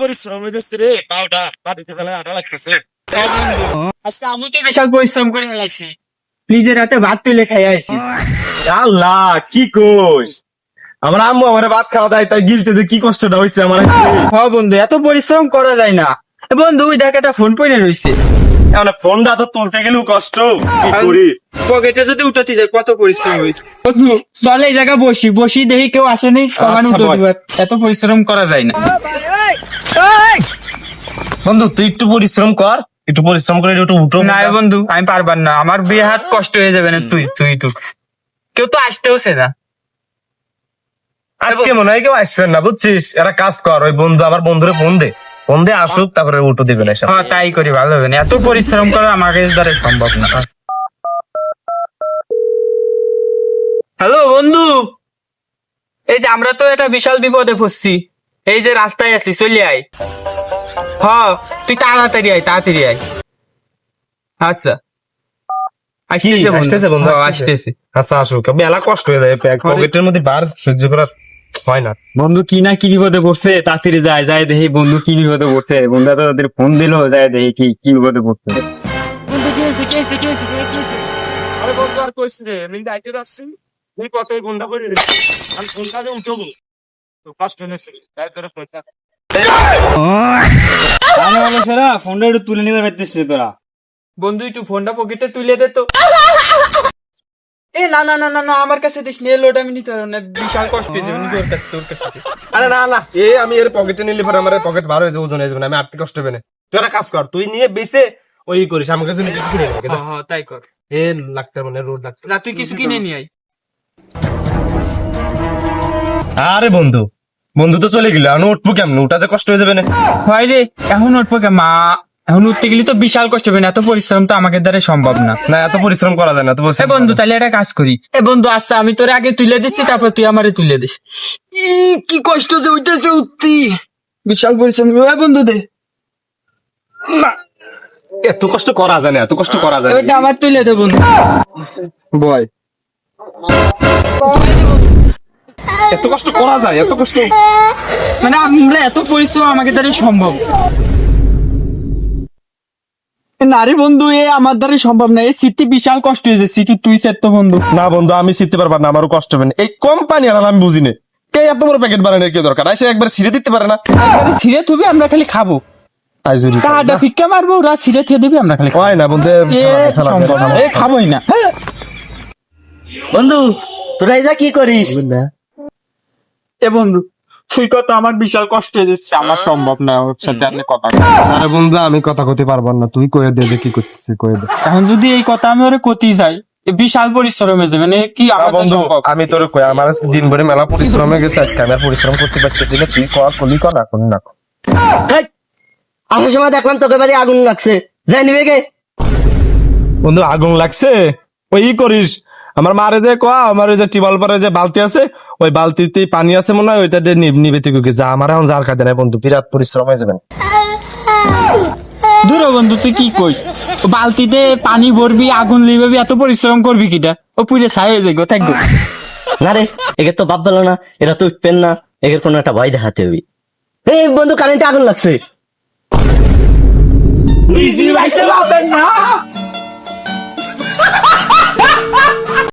পরিশ্রম হইতেছে রে পাউডা পাটিতে ফেলে আটা লাগতেছে। আজকে আমি তো বিশাল পরিশ্রম করে ফেলাইছি। নিজের হাতে ভাত তুলে খাই আইছি। আল্লাহ কি কোষ আমার আম্মু আমার ভাত খাওয়া দেয় তাই গিলতে যে কি কষ্টটা হয়েছে আমার হ বন্ধু এত পরিশ্রম করা যায় না। বন্ধু ওই দেখ একটা ফোন পড়ে রইছে। এখন ফোনটা তো তুলতে গেলেও কষ্ট। কি করি? পকেটে যদি উঠাতে যায় কত পরিশ্রম হয়েছে বন্ধু চলে এই জায়গায় বসি বসি দেখি কেউ আসেনি আচ্ছা, এত পরিশ্রম করা যায় না। বন্ধু তুই একটু পরিশ্রম কর। একটু পরিশ্রম করে একটু উঠো না বন্ধু আমি পারবার না। আমার বিয়ে হাত কষ্ট হয়ে যাবে না তুই তুই তুই। কেউ তো আসতেওছে না। আজকে মনে হয় কেউ আসবেন না বুঝছিস? এরা কাজ কর ওই বন্ধু আমার বন্ধুরে ফোন দে। ফোন দে আসুক তারপরে উঠো দিবেন এসব হ্যাঁ তাই করি ভালো হবে না। এত পরিশ্রম করা আমাকে দ্বারা সম্ভব না। হ্যালো বন্ধু। এই যে আমরা তো একটা বিশাল বিপদে ফসছি এই যে রাস্তায় আছি চলে আয়। হ তুই তাড়াতাড়ি আয় তাড়াতাড়ি আয়। আচ্ছা। আসতেছে বন্ধু। আসতেছে বন্ধু, হ্যাঁ, আসতেছে? আসতেছে। আচ্ছা আসুক। মেলা কষ্ট হয়ে যায় পকেটের মধ্যে বার সহ্য করা হয় না। বন্ধু কি না কি বিপদে পড়ছে তাড়াতাড়ি যায় যায় দেখি বন্ধু কি বিপদে পড়ছে। বন্ধু তো তাদের ফোন দিল যায় দেখি কি কি বিপদে পড়ছে। বন্ধু কি হয়েছে কি হয়েছে কি হয়েছে কি হয়েছে? আরে বন্ধু আর কইস রে আমি দাইতে যাচ্ছি তুই কত বন্ধা করে রে আমি ফোন উঠবো। ফোনটা ফোনটা একটু তুলে নিতে পারতিস তোরা বন্ধু একটু ফোনটা পকেটে তুলে দে তো। এ না না না না না আমার কাছে দিস নে লোড আমি নিতে পারব না বিশাল কষ্ট হয়েছে তোর কাছে তোর কাছে। আরে না না এ আমি এর পকেটে নিলে পরে আমার পকেট বার হয়ে যাবে ওজন হয়ে যাবে আমি আর্থিক কষ্ট হবে না। তুই একটা কাজ কর তুই নিয়ে বেসে ওই করিস আমার কাছে নিয়ে কিছু কিনে হ্যাঁ, হ্যাঁ, তাই কর। এ লাগতে মানে রোড লাগতে না তুই কিছু কিনে নিয়ে আয়। আরে বন্ধু বন্ধু তো চলে গেল আমি উঠবো কেমন? উঠাতে কষ্ট হয়ে যাবে না। হয় রে এখন উঠবো কে মা এখন উঠতে গেলে তো বিশাল কষ্ট হবে না এত পরিশ্রম তো আমাকে দ্বারা সম্ভব না। না এত পরিশ্রম করা যায় না তো এ বন্ধু তাহলে একটা কাজ করি। এ বন্ধু আচ্ছা আমি তোর আগে তুলে দিচ্ছি তারপর তুই আমারে তুলে দিস। ই, কি কষ্ট যে উঠতেছে উঠতি। বিশাল পরিশ্রম এ বন্ধু দে। এত কষ্ট করা যায় না এত কষ্ট করা যায় না। ওইটা আমার তুলে দে বন্ধু। বয়। এত কষ্ট করা যায় এত কষ্ট। মানে আমরা এত পরিশ্রম আমাকে দ্বারা সম্ভব। নারী বন্ধু এ আমার দ্বারা সম্ভব না। এই স্মৃতি বিশাল কষ্ট হয়ে যাচ্ছে তুই তুই সেট বন্ধু। না বন্ধু আমি শিখতে পারব না আমারও কষ্ট হবে না। এই কোম্পানি আর আমি বুঝি না। কে এত বড় প্যাকেট বানানোর কি দরকার? এসে একবার ছিঁড়ে দিতে পারে না। একবারে ছিঁড়ে থুবি আমরা খালি খাব। তাই জন্য টাটা ফিক্কা মারবো ওরা ছিঁড়ে থুয়ে দিবি আমরা খালি খাব। হয় না বন্ধু এ খাবোই না। বন্ধু তোরা এই যা কি করিস? এ বন্ধু তুই কত আমার বিশাল কষ্ট হয়ে যাচ্ছে আমার সম্ভব না ওর সাথে আপনি কথা আরে বন্ধু আমি কথা কইতে পারব না তুই কয়ে দে যে কি করতেছিস কয়ে দে। এখন যদি এই কথা আমি ওরে কতি যাই বিশাল পরিশ্রম যাবে মানে কি বন্ধু আমি তোর কই আমার দিন ভরে মেলা পরিশ্রম হয়ে গেছে আজকে আমি আর পরিশ্রম করতে পারতেছি না তুই কর কলি কর না কর না আসার সময় দেখলাম তোকে বাড়ি আগুন লাগছে যাই নিবে গে। বন্ধু আগুন লাগছে? ওই করিস? আমার মারে যে কয়া আমার ওই যে টিবল পরে যে বালতি আছে ওই বালতিতে পানি আছে মনে হয় ওইটা নিব তুই যা আমার এখন যার কাঁদে নাই বন্ধু বিরাট পরিশ্রম হয়ে যাবেন দূর বন্ধু তুই কি কইস? বালতিতে পানি ভরবি আগুন লিবাবি এত পরিশ্রম করবি কিটা? ও পুরে ছাই হয়ে যাবে থাকব না রে একে তো বাপ বলো না এরা তো উঠবেন না এদের কোনো একটা ভয় দেখাতে হবে। এই বন্ধু কারেন্টে আগুন লাগছে। ইজি ভাইসে না